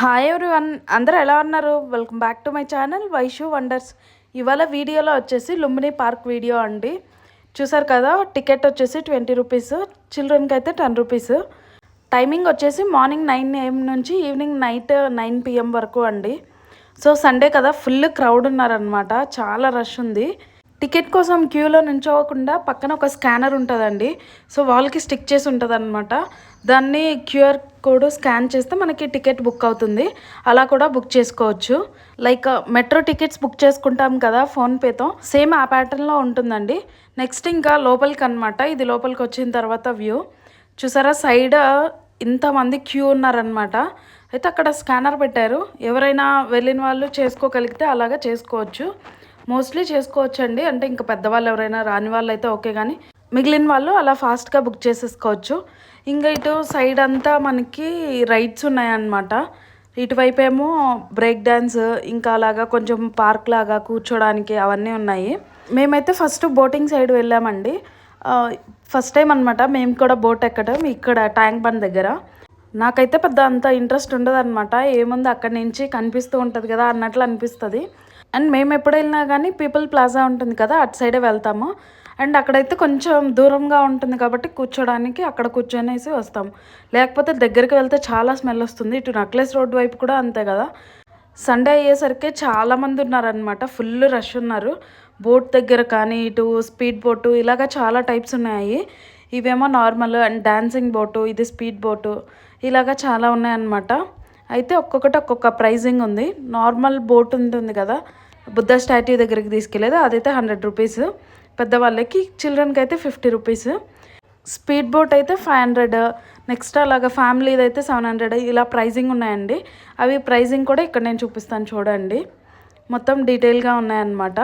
Hi everyone అందరూ ఎలా ఉన్నారు? Welcome back to my channel Vaishu wonders ఇవాళ వీడియోలో వచ్చేసి లుంబిని పార్క్ వీడియో అండి. చూసారు కదా టికెట్ వచ్చేసి ట్వంటీ రూపీస్ చిల్డ్రన్కి అయితే టెన్ రూపీస్ టైమింగ్ వచ్చేసి మార్నింగ్ నైన్ ఏఎం నుంచి ఈవినింగ్ నైట్ నైన్ పిఎం వరకు అండి. సో సండే కదా ఫుల్ క్రౌడ్ ఉన్నారనమాట చాలా రష్ ఉంది. టికెట్ కోసం క్యూలో నించోకుండా పక్కన ఒక స్కానర్ ఉంటుందండి. సో వాళ్ళకి స్టిక్ చేసి ఉంటుంది అనమాట దాన్ని క్యూఆర్ కోడ్ స్కాన్ చేస్తే మనకి టికెట్ బుక్ అవుతుంది. అలా కూడా బుక్ చేసుకోవచ్చు. లైక్ మెట్రో టికెట్స్ బుక్ చేసుకుంటాం కదా ఫోన్పేతో. సేమ్ ఆ ప్యాటర్న్లో ఉంటుందండి. నెక్స్ట్ ఇంకా లోపలికి అనమాట ఇది లోపలికి వచ్చిన తర్వాత వ్యూ. చూసారా సైడ్ ఇంతమంది క్యూ ఉన్నారనమాట అయితే అక్కడ స్కానర్ పెట్టారు. ఎవరైనా వెళ్ళిన వాళ్ళు చేసుకోగలిగితే అలాగా చేసుకోవచ్చు. మోస్ట్లీ చేసుకోవచ్చు అండి అంటే ఇంకా పెద్దవాళ్ళు ఎవరైనా రాని వాళ్ళు అయితే ఓకే కానీ మిగిలిన వాళ్ళు అలా ఫాస్ట్గా బుక్ చేసేసుకోవచ్చు. ఇంకా ఇటు సైడ్ అంతా మనకి రైడ్స్ ఉన్నాయన్నమాట. ఇటువైపు ఏమో బ్రేక్ డ్యాన్స్ ఇంకా అలాగా కొంచెం పార్క్ లాగా కూర్చోడానికి అవన్నీ ఉన్నాయి. మేమైతే ఫస్ట్ బోటింగ్ సైడ్ వెళ్ళామండి. ఫస్ట్ టైం అనమాట మేము కూడా బోట్ ఎక్కడం ఇక్కడ ట్యాంక్ బండ్ దగ్గర. నాకైతే పెద్ద అంత ఇంట్రెస్ట్ ఉండదు అనమాట ఏముంది అక్కడి నుంచి కనిపిస్తూ ఉంటుంది కదా అన్నట్లు అనిపిస్తుంది. అండ్ మేము ఎప్పుడు వెళ్ళినా కానీ పీపుల్ ప్లాజా ఉంటుంది కదా అటు సైడే వెళ్తాము. అండ్ అక్కడైతే కొంచెం దూరంగా ఉంటుంది కాబట్టి కూర్చోడానికి అక్కడ కూర్చొనేసి వస్తాం. లేకపోతే దగ్గరికి వెళ్తే చాలా స్మెల్ వస్తుంది. ఇటు నక్లెస్ రోడ్ వైపు కూడా అంతే కదా. సండే అయ్యేసరికి చాలామంది ఉన్నారనమాట ఫుల్ రష్ ఉన్నారు. బోట్ దగ్గర కానీ ఇటు స్పీడ్ బోటు ఇలాగ చాలా టైప్స్ ఉన్నాయి. ఇవేమో నార్మల్ అండ్ డాన్సింగ్ బోటు ఇది స్పీడ్ బోటు ఇలాగ చాలా ఉన్నాయన్నమాట. అయితే ఒక్కొక్కటి ఒక్కొక్క ప్రైజింగ్ ఉంది. నార్మల్ బోట్ ఉంటుంది కదా బుద్ధ స్టాట్యూ దగ్గరికి తీసుకెళ్ళేది అదైతే హండ్రెడ్ రూపీస్. పెద్దవాళ్ళకి చిల్డ్రన్కి అయితే ఫిఫ్టీ రూపీస్. స్పీడ్ బోట్ అయితే ఫైవ్ హండ్రెడ్. నెక్స్ట్ అలాగా ఫ్యామిలీది అయితే సెవెన్ హండ్రెడ్. ఇలా ప్రైజింగ్ ఉన్నాయండి. అవి ప్రైజింగ్ కూడా ఇక్కడ నేను చూపిస్తాను చూడండి. మొత్తం డీటెయిల్గా ఉన్నాయన్నమాట.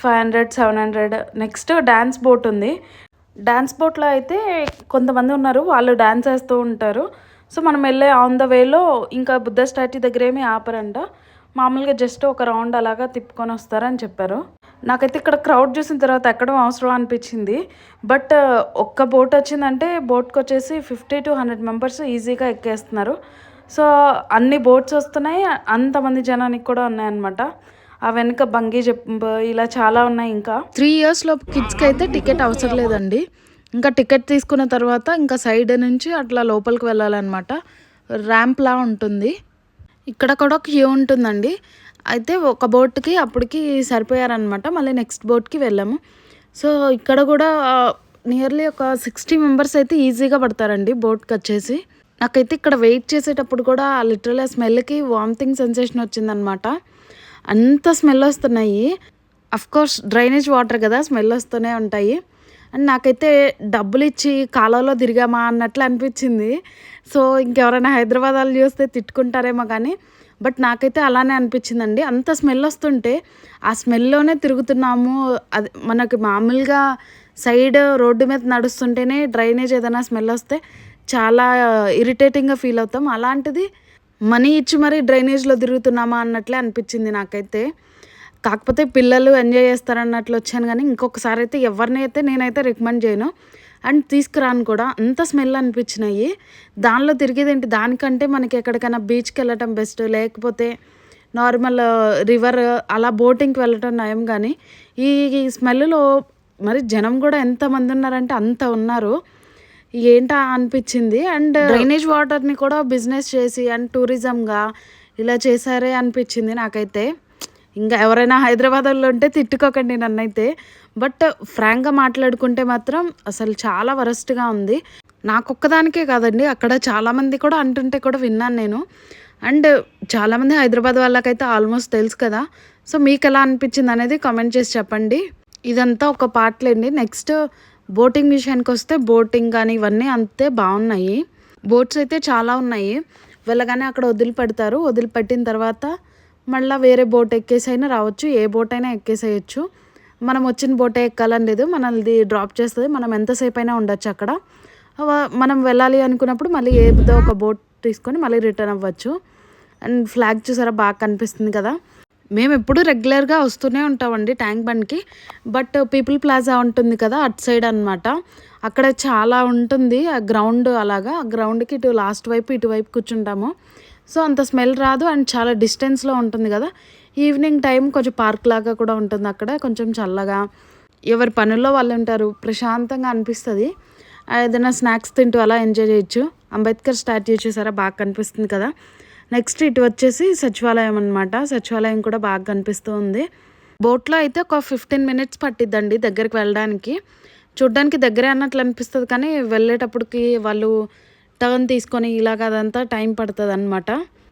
Five hundred seven hundred. Next dance boat ఉంది. డ్యాన్స్ బోట్లో అయితే కొంతమంది ఉన్నారు వాళ్ళు డ్యాన్స్ వేస్తూ ఉంటారు. సో మనం వెళ్ళే ఆన్ ద వేలో ఇంకా బుద్ధ స్టాట్యూ దగ్గర ఏమీ ఆపరంట. మామూలుగా జస్ట్ ఒక రౌండ్ అలాగా తిప్పుకొని వస్తారని చెప్పారు. నాకైతే ఇక్కడ క్రౌడ్ చూసిన తర్వాత ఎక్కడం అవసరం అనిపించింది. బట్ uh, ఒక్క బోట్ వచ్చిందంటే బోట్కి వచ్చేసి ఫిఫ్టీ టు హండ్రెడ్ మెంబర్స్ ఈజీగా ఎక్కేస్తున్నారు. సో అన్ని బోట్స్ వస్తున్నాయి అంతమంది జనానికి కూడా ఉన్నాయన్నమాట. ఆ వెనుక బంగీ జంప్ ఇలా చాలా ఉన్నాయి ఇంకా. త్రీ ఇయర్స్లో కిడ్స్కి అయితే టికెట్ అవసరం లేదండి. ఇంకా టికెట్ తీసుకున్న తర్వాత ఇంకా సైడ్ నుంచి అట్లా లోపలికి వెళ్ళాలన్నమాట. ర్యాంప్లా ఉంటుంది. ఇక్కడ కూడా క్యూ ఉంటుందండి. అయితే ఒక బోట్కి అప్పటికి సరిపోయారనమాట మళ్ళీ నెక్స్ట్ బోట్కి వెళ్ళాము. సో ఇక్కడ కూడా నియర్లీ ఒక సిక్స్టీ మెంబర్స్ అయితే ఈజీగా పడతారండి బోట్కి వచ్చేసి. నాకైతే ఇక్కడ వెయిట్ చేసేటప్పుడు కూడా లిటరల్ స్మెల్కి వామిటింగ్ సెన్సేషన్ వచ్చిందనమాట అంత స్మెల్ వస్తున్నాయి. అఫ్కోర్స్ డ్రైనేజ్ వాటర్ కదా స్మెల్ వస్తూనే ఉంటాయి. అండ్ నాకైతే డబ్బులు ఇచ్చి కాలంలో తిరిగామా అన్నట్లు అనిపించింది. సో ఇంకెవరైనా హైదరాబాద్ వాళ్ళు చూస్తే తిట్టుకుంటారేమో కానీ బట్ నాకైతే అలానే అనిపించిందండి. అంత స్మెల్ వస్తుంటే ఆ స్మెల్లోనే తిరుగుతున్నాము. అది మనకి మామూలుగా సైడ్ రోడ్డు మీద నడుస్తుంటేనే డ్రైనేజ్ ఏదైనా స్మెల్ వస్తే చాలా ఇరిటేటింగ్గా ఫీల్ అవుతాం. అలాంటిది మనీ ఇచ్చి మరీ డ్రైనేజ్లో తిరుగుతున్నామా అన్నట్లే అనిపించింది నాకైతే. కాకపోతే పిల్లలు ఎంజాయ్ చేస్తారన్నట్లు వచ్చాను కానీ ఇంకొకసారి అయితే ఎవరిని అయితే నేనైతే రికమెండ్ చేయను. అండ్ తీసుకురాను కూడా. అంత స్మెల్ అనిపించినాయి. దానిలో తిరిగేదేంటి దానికంటే మనకి ఎక్కడికైనా బీచ్కి వెళ్ళటం బెస్ట్ లేకపోతే నార్మల్ రివర్ అలా బోటింగ్కి వెళ్ళటం నయం కానీ ఈ స్మెల్లో మరి జనం కూడా ఎంతమంది ఉన్నారంటే అంత ఉన్నారు. ఏంటా అనిపించింది? అండ్ డ్రైనేజ్ వాటర్ని కూడా బిజినెస్ చేసి అండ్ టూరిజంగా ఇలా చేశారే అనిపించింది నాకైతే. ఇంకా ఎవరైనా హైదరాబాద్లో ఉంటే తిట్టుకోకండి నన్నైతే. బట్ ఫ్రాంక్గా మాట్లాడుకుంటే మాత్రం అసలు చాలా వరస్ట్గా ఉంది. నాకొక్కదానికే కాదండి అక్కడ చాలామంది కూడా అంటుంటే కూడా విన్నాను నేను. అండ్ చాలామంది హైదరాబాద్ వాళ్ళకైతే ఆల్మోస్ట్ తెలుసు కదా. సో మీకు ఎలా అనిపించింది అనేది కామెంట్ చేసి చెప్పండి. ఇదంతా ఒక పార్ట్లేండి. నెక్స్ట్ బోటింగ్ విషయానికి వస్తే బోటింగ్ కానీ ఇవన్నీ అంతే బాగున్నాయి. బోట్స్ అయితే చాలా ఉన్నాయి. వెళ్ళగానే అక్కడ వదిలిపెడతారు. వదిలిపెట్టిన తర్వాత మళ్ళీ వేరే బోట్ ఎక్కేసి అయినా రావచ్చు ఏ బోట్ అయినా ఎక్కేసేయచ్చు. మనం వచ్చిన బోటే ఎక్కాలని లేదు మనది డ్రాప్ చేస్తుంది మనం ఎంతసేపు అయినా ఉండొచ్చు అక్కడ. మనం వెళ్ళాలి అనుకున్నప్పుడు మళ్ళీ ఏదో ఒక బోట్ తీసుకొని మళ్ళీ రిటర్న్ అవ్వచ్చు. అండ్ ఫ్లాగ్ చూసారా బాగా కనిపిస్తుంది కదా? మేము ఎప్పుడు రెగ్యులర్గా వస్తూనే ఉంటామండి ట్యాంక్ బండ్కి. బట్ పీపుల్ ప్లాజా ఉంటుంది కదా అటు సైడ్ అనమాట అక్కడ చాలా ఉంటుంది. ఆ గ్రౌండ్ అలాగా. ఆ గ్రౌండ్కి ఇటు లాస్ట్ వైపు ఇటువైపు కూర్చుంటాము. సో అంత స్మెల్ రాదు అండ్ చాలా డిస్టెన్స్లో ఉంటుంది కదా. ఈవినింగ్ టైం కొంచెం పార్క్ లాగా కూడా ఉంటుంది అక్కడ. కొంచెం చల్లగా. ఎవరి పనుల్లో వాళ్ళు ఉంటారు. ప్రశాంతంగా అనిపిస్తుంది. ఏదైనా స్నాక్స్ తింటూ అలా ఎంజాయ్ చేయొచ్చు. అంబేద్కర్ స్టాట్యూ చూసారా? బాగా కనిపిస్తుంది కదా. నెక్స్ట్ ఇటు వచ్చేసి సచివాలయం అనమాట సచివాలయం కూడా బాగా కనిపిస్తూ ఉంది. బోట్లో అయితే ఒక ఫిఫ్టీన్ మినిట్స్ పట్టిద్దండి దగ్గరికి వెళ్ళడానికి. చూడ్డానికి దగ్గరే అన్నట్లు అనిపిస్తుంది కానీ వెళ్ళేటప్పటికి వాళ్ళు టర్న్ తీసుకొని ఇలాగ అదంతా టైం పడుతుంది అనమాట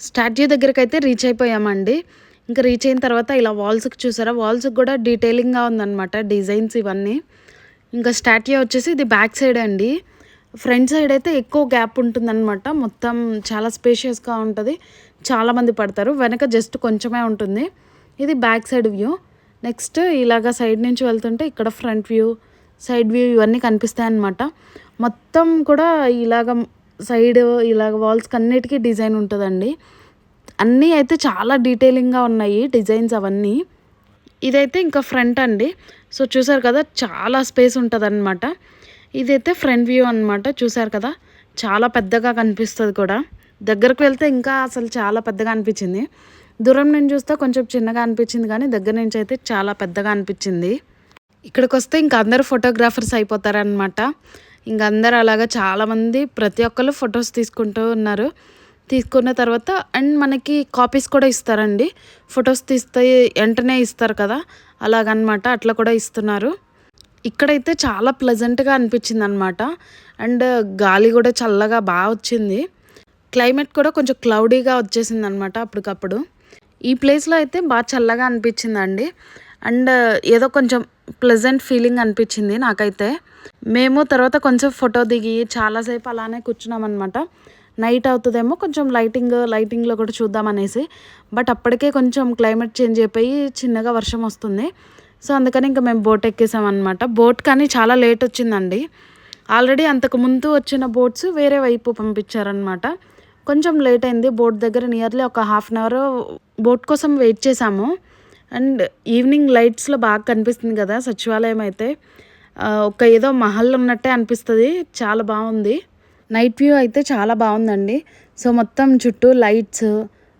స్టాట్యూ దగ్గరికి అయితే రీచ్ అయిపోయామండి. ఇంకా రీచ్ అయిన తర్వాత ఇలా వాల్స్కి చూసారా? వాల్స్కి కూడా డీటెయిలింగ్గా ఉందన్నమాట డిజైన్స్ ఇవన్నీ. ఇంకా స్టాట్యూ వచ్చేసి ఇది బ్యాక్ సైడ్ అండి. ఫ్రంట్ సైడ్ అయితే ఎక్కువ గ్యాప్ ఉంటుందన్నమాట. మొత్తం చాలా స్పేషియస్గా ఉంటుంది. చాలామంది పడతారు. వెనక జస్ట్ కొంచెమే ఉంటుంది. ఇది బ్యాక్ సైడ్ వ్యూ. నెక్స్ట్ ఇలాగ సైడ్ నుంచి వెళ్తుంటే ఇక్కడ ఫ్రంట్ వ్యూ సైడ్ వ్యూ ఇవన్నీ కనిపిస్తాయి అన్నమాట మొత్తం కూడా ఇలాగ సైడ్ ఇలాగ వాల్స్కి అన్నిటికీ డిజైన్ ఉంటుందండి. అన్నీ అయితే చాలా డీటెయిలింగ్గా ఉన్నాయి డిజైన్స్ అవన్నీ. ఇదైతే ఇంకా ఫ్రంట్ అండి. సో చూసారు కదా చాలా స్పేస్ ఉంటుంది అన్నమాట ఇదైతే ఫ్రంట్ వ్యూ అనమాట చూసారు కదా? చాలా పెద్దగా కనిపిస్తుంది కూడా. దగ్గరకు వెళ్తే ఇంకా అసలు చాలా పెద్దగా అనిపించింది. దూరం నుంచి చూస్తే కొంచెం చిన్నగా అనిపించింది కానీ దగ్గర నుంచి అయితే చాలా పెద్దగా అనిపించింది. ఇక్కడికి వస్తే ఇంకా అందరూ ఫోటోగ్రాఫర్స్ అయిపోతారనమాట ఇంక అందరు అలాగా చాలామంది ప్రతి ఒక్కరు ఫొటోస్ తీసుకుంటూ ఉన్నారు. తీసుకున్న తర్వాత అండ్ మనకి కాపీస్ కూడా ఇస్తారండి. ఫొటోస్ తీస్తే వెంటనే ఇస్తారు కదా? అలాగనమాట అట్లా కూడా ఇస్తున్నారు. ఇక్కడైతే చాలా ప్లెజెంట్గా అనిపించింది అనమాట అండ్ గాలి కూడా చల్లగా బాగా వచ్చింది. క్లైమేట్ కూడా కొంచెం క్లౌడీగా వచ్చేసింది అనమాట అప్పటికప్పుడు. ఈ ప్లేస్లో అయితే బాగా చల్లగా అనిపించిందండి. అండ్ ఏదో కొంచెం ప్లెజెంట్ ఫీలింగ్ అనిపించింది నాకైతే. మేము తర్వాత కొంచెం ఫోటో దిగి చాలాసేపు అలానే కూర్చున్నాం అనమాట నైట్ అవుతుందేమో కొంచెం లైటింగ్ లైటింగ్లో కూడా చూద్దామనేసి. బట్ అప్పటికే కొంచెం క్లైమేట్ చేంజ్ అయిపోయి చిన్నగా వర్షం వస్తుంది. సో అందుకని ఇంకా మేము బోట్ ఎక్కేసామన్నమాట. బోట్ కానీ చాలా లేట్ వచ్చిందండి. ఆల్రెడీ అంతకు ముందు వచ్చిన బోట్స్ వేరే వైపు పంపించారనమాట కొంచెం లేట్ అయింది. బోట్ దగ్గర నియర్లీ ఒక హాఫ్ అన్ అవర్ బోట్ కోసం వెయిట్ చేసాము. అండ్ ఈవినింగ్ లైట్స్లో బాగా కనిపిస్తుంది కదా సచివాలయం అయితే. ఒక ఏదో మహల్ ఉన్నట్టే అనిపిస్తుంది. చాలా బాగుంది. నైట్ వ్యూ అయితే చాలా బాగుందండి. సో మొత్తం చుట్టూ లైట్స్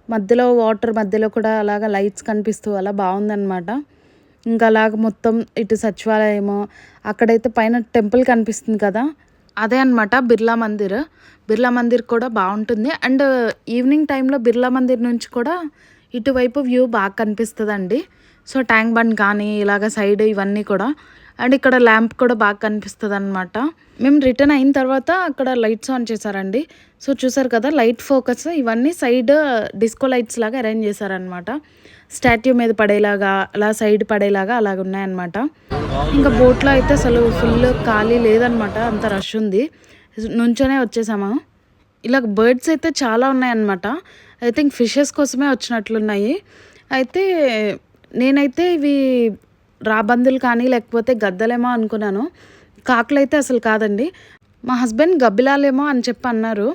మధ్యలో వాటర్ మధ్యలో కూడా అలాగ లైట్స్ కనిపిస్తూ అలా బాగుందన్నమాట. ఇంకా అలాగ మొత్తం ఇటు సచివాలయము అక్కడైతే పైన టెంపుల్ కనిపిస్తుంది కదా? అదే అనమాట బిర్లా మందిర్. బిర్లా మందిర్ కూడా బాగుంటుంది. అండ్ ఈవినింగ్ టైంలో బిర్లా మందిర్ నుంచి కూడా ఇటువైపు వ్యూ బాగా కనిపిస్తుందండి. సో ట్యాంక్ బండ్ కానీ ఇలాగ సైడ్ ఇవన్నీ కూడా. అండ్ ఇక్కడ ల్యాంప్ కూడా బాగా కనిపిస్తుంది అనమాట మేము రిటర్న్ అయిన తర్వాత అక్కడ లైట్స్ ఆన్ చేశారండి. సో చూసారు కదా లైట్ ఫోకస్ ఇవన్నీ సైడ్ డిస్కో లైట్స్ లాగా అరేంజ్ చేశారనమాట స్టాట్యూ మీద పడేలాగా అలా సైడ్ పడేలాగా అలాగ ఉన్నాయన్నమాట. ఇంకా బోట్లో అయితే అసలు ఫుల్ ఖాళీ లేదనమాట అంత రష్ ఉంది. నుంచోనే వచ్చేసాము? ఇలా బర్డ్స్ అయితే చాలా ఉన్నాయన్నమాట. ఐ థింక్ ఫిషెస్ కోసమే వచ్చినట్లున్నాయి. అయితే నేనైతే ఇవి రాబందులు కానీ లేకపోతే గద్దలేమో అనుకున్నాను. కాకులు అయితే అసలు కాదండి. మా హస్బెండ్ గబ్బిలాలేమో అని చెప్పి అన్నారు.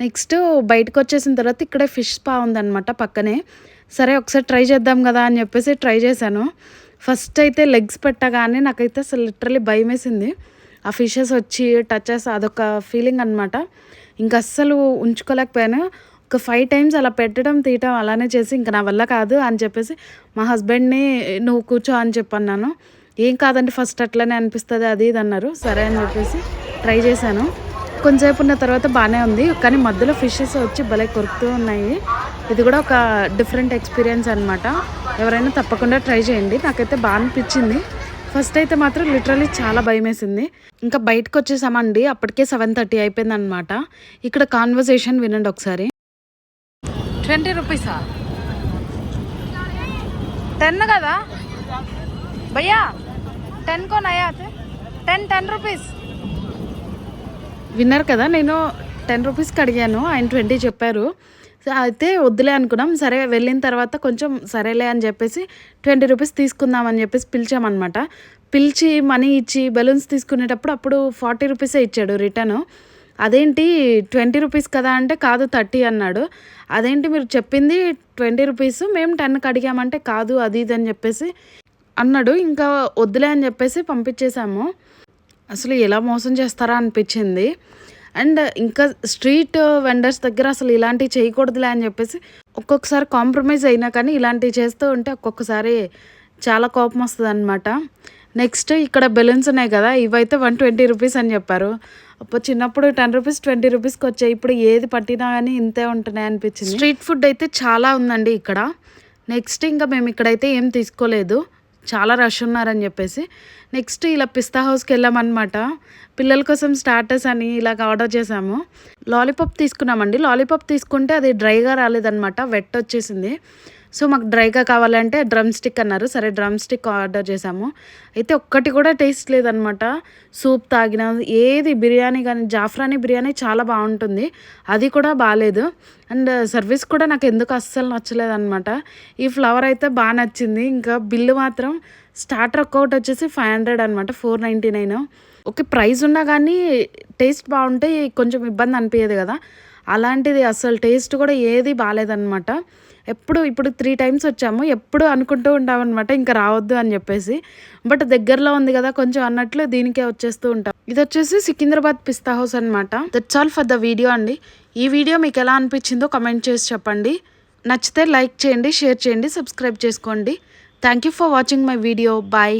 నెక్స్ట్ బయటకు వచ్చేసిన తర్వాత ఇక్కడే ఫిష్ స్పా ఉందన్నమాట పక్కనే. సరే ఒకసారి ట్రై చేద్దాం కదా అని చెప్పేసి ట్రై చేశాను. ఫస్ట్ అయితే లెగ్స్ పెట్టగానే నాకైతే అసలు లిటరలీ భయం వేసింది ఆ ఫిషెస్ వచ్చి టచ్ చేసి అదొక ఫీలింగ్ అనమాట ఇంకా అస్సలు ఉంచుకోలేకపోయాను. ఒక ఫైవ్ టైమ్స్ అలా పెట్టడం తీయటం అలానే చేసి ఇంకా నా వల్ల కాదు అని చెప్పేసి మా హస్బెండ్ని నువ్వు కూర్చో అని చెప్పన్నాను. ఏం కాదండి ఫస్ట్ అట్లనే అనిపిస్తుంది అది ఇది అన్నారు. సరే అని చెప్పేసి ట్రై చేశాను. కొంచెంసేపు ఉన్న తర్వాత బాగానే ఉంది. కానీ మధ్యలో ఫిషెస్ వచ్చి భలే కొరుకుతూ ఉన్నాయి. ఇది కూడా ఒక డిఫరెంట్ ఎక్స్పీరియన్స్ అనమాట ఎవరైనా తప్పకుండా ట్రై చేయండి. నాకైతే బాగా అనిపించింది. ఫస్ట్ అయితే మాత్రం లిటరలీ చాలా భయం వేసింది ఇంకా బయటకు వచ్చేసామండి. అప్పటికే సెవెన్ థర్టీ అయిపోయింది అనమాట ఇక్కడ కాన్వర్సేషన్ వినండి ఒకసారి. ట్వంటీ రూపీసా? టెన్ కదా? భయ్యా టెన్ కో అయ్యా టెన్ టెన్ రూపీస్. విన్నారు కదా నేను టెన్ రూపీస్కి అడిగాను ఆయన ట్వంటీ చెప్పారు. అయితే వద్దులే అనుకున్నాం సరే వెళ్ళిన తర్వాత కొంచెం సరేలే అని చెప్పేసి ట్వంటీ రూపీస్ తీసుకుందాం అని చెప్పేసి పిలిచామన్నమాట. పిలిచి మనీ ఇచ్చి బెలూన్స్ తీసుకునేటప్పుడు అప్పుడు ఫార్టీ రూపీసే ఇచ్చాడు రిటర్న్. అదేంటి ట్వంటీ రూపీస్ కదా అంటే కాదు థర్టీ అన్నాడు. అదేంటి మీరు చెప్పింది ట్వంటీ రూపీస్ మేము టెన్కి అడిగామంటే కాదు అది ఇది అని చెప్పేసి అన్నాడు. ఇంకా వద్దులే అని చెప్పేసి పంపించేశాము. అసలు ఎలా మోసం చేస్తారా అనిపించింది. అండ్ ఇంకా స్ట్రీట్ వెండర్స్ దగ్గర అసలు ఇలాంటివి చేయకూడదులే అని చెప్పేసి ఒక్కొక్కసారి కాంప్రమైజ్ అయినా కానీ ఇలాంటివి చేస్తూ ఉంటే ఒక్కొక్కసారి చాలా కోపం వస్తుంది అనమాట నెక్స్ట్ ఇక్కడ బెలూన్స్ ఉన్నాయి కదా ఇవైతే వన్ ట్వంటీ రూపీస్ అని చెప్పారు. అప్పుడు చిన్నప్పుడు టెన్ రూపీస్ ట్వంటీ రూపీస్కి వచ్చాయి. ఇప్పుడు ఏది పట్టినా కానీ ఇంతే ఉంటున్నాయి అనిపించింది. స్ట్రీట్ ఫుడ్ అయితే చాలా ఉందండి ఇక్కడ. నెక్స్ట్ ఇంకా మేము ఇక్కడైతే ఏం తీసుకోలేదు. చాలా రష్ ఉన్నారని చెప్పేసి. నెక్స్ట్ ఇలా పిస్తా హౌస్కి వెళ్ళామన్నమాట. పిల్లల కోసం స్టార్టర్స్ అని ఇలాగ ఆర్డర్ చేసాము లాలీపాప్ తీసుకున్నామండి. లాలీపాప్ తీసుకుంటే అది డ్రైగా రాలేదన్నమాట. వెట్ వచ్చేసింది. సో మాకు డ్రైగా కావాలంటే డ్రమ్ స్టిక్ అన్నారు. సరే డ్రమ్ స్టిక్ ఆర్డర్ చేసాము అయితే ఒక్కటి కూడా టేస్ట్ లేదనమాట. సూప్ తాగిన ఏది బిర్యానీ కానీ జాఫ్రానీ బిర్యానీ చాలా బాగుంటుంది. అది కూడా బాగాలేదు అండ్ సర్వీస్ కూడా నాకు ఎందుకు అస్సలు నచ్చలేదు అనమాట ఈ ఫ్లవర్ అయితే బాగా నచ్చింది. ఇంకా బిల్లు మాత్రం స్టార్టర్ ఒక్కొక్కటి వచ్చేసి ఫైవ్ హండ్రెడ్ అనమాట four ninety nine. Okay price ఉన్నా కానీ టేస్ట్ బాగుంటే కొంచెం ఇబ్బంది అనిపించేది కదా. అలాంటిది అసలు టేస్ట్ కూడా ఏది బాగాలేదన్నమాట ఎప్పుడు ఇప్పుడు త్రీ టైమ్స్ వచ్చాము ఎప్పుడు అనుకుంటూ ఉంటామన్నమాట ఇంకా రావద్దు అని చెప్పేసి. బట్ దగ్గరలో ఉంది కదా కొంచెం అన్నట్లు దీనికే వచ్చేస్తూ ఉంటాం. ఇది వచ్చేసి సికింద్రాబాద్ పిస్తా హౌస్ అనమాట that's all for the video అండి. ఈ వీడియో మీకు ఎలా అనిపించిందో కమెంట్ చేసి చెప్పండి. నచ్చితే లైక్ చేయండి షేర్ చేయండి సబ్స్క్రైబ్ చేసుకోండి. Thank you for watching my video bye